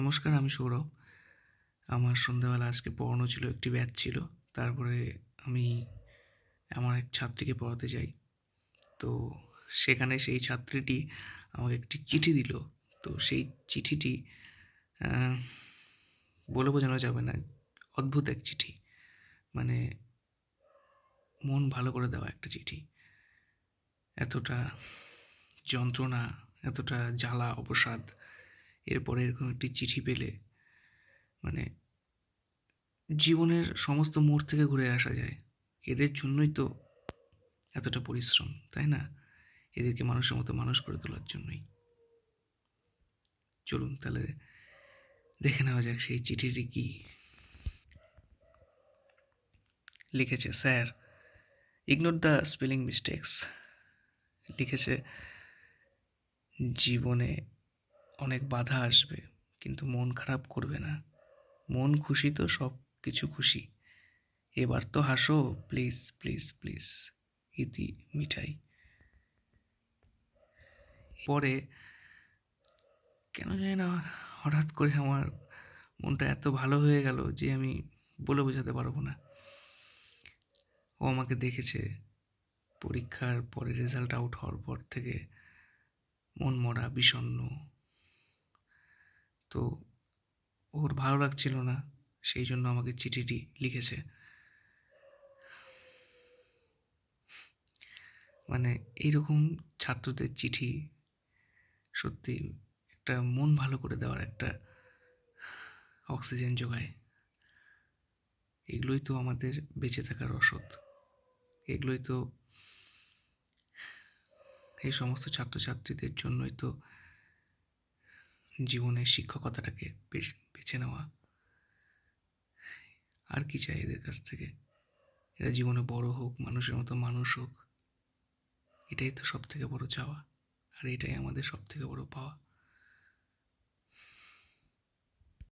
নমস্কার, আমি সৌরভ। আমার সন্ধ্যাবেলা আজকে পড়ানো ছিল, একটি ব্যাচ ছিল। তারপরে আমি আমার এক ছাত্রীকে পড়াতে যাই। তো সেখানে সেই ছাত্রীটি আমাকে একটি চিঠি দিল। তো সেই চিঠিটি বলে বোঝানো যাবে না, অদ্ভুত এক চিঠি। মানে মন ভালো করে দেওয়া একটা চিঠি। এতটা যন্ত্রণা, এতটা জ্বালা, অবসাদ এরপরে এরকম একটি চিঠি পেলে। মানে জীবনের সমস্ত মোড় থেকে ঘুরে আসা যায়। এদের জন্যই তো এতটা পরিশ্রম, তাই না? এদেরকে মানুষের মতো মানুষ করে তোলার জন্যই। চলুন তাহলে দেখে নেওয়া যাক সেই চিঠিটি কি। লিখেছে, sir ignore the spelling mistakes লিখেছে, জীবনে অনেক বাধা আসবে, কিন্তু মন খারাপ করবে না। মন খুশি তো সব কিছু খুশি। এবার তো হাসো, প্লিজ প্লিজ প্লিজ, ইতি মিঠাই। পরে কেন জানি না, হঠাৎ করে আমার মনটা এত ভালো হয়ে গেল যে আমি বলে বোঝাতে পারব না। ও আমাকে দেখেছে, পরীক্ষার পরে রেজাল্ট আউট হওয়ার পর থেকে মন মরা বিষণ্ণ। তো ওর ভালো লাগছিল না, সেই জন্য আমাকে চিঠিটি লিখেছে। মানে এইরকম ছাত্রদের চিঠি সত্যি একটা মন ভালো করে দেওয়ার একটা অক্সিজেন যোগায়। এগুলোই তো আমাদের বেঁচে থাকার রসদ এগুলোই তো এই সমস্ত ছাত্রছাত্রীদের জন্যই তো জীবনের শিক্ষকতাটাকে বেছে নেওয়া। আর কি চাই এদের কাছ থেকে? এরা জীবনে বড় হোক, মানুষের মতো মানুষ হোক, এটাই তো সব থেকে বড় চাওয়া। আর এটাই আমাদের সব থেকে বড় পাওয়া।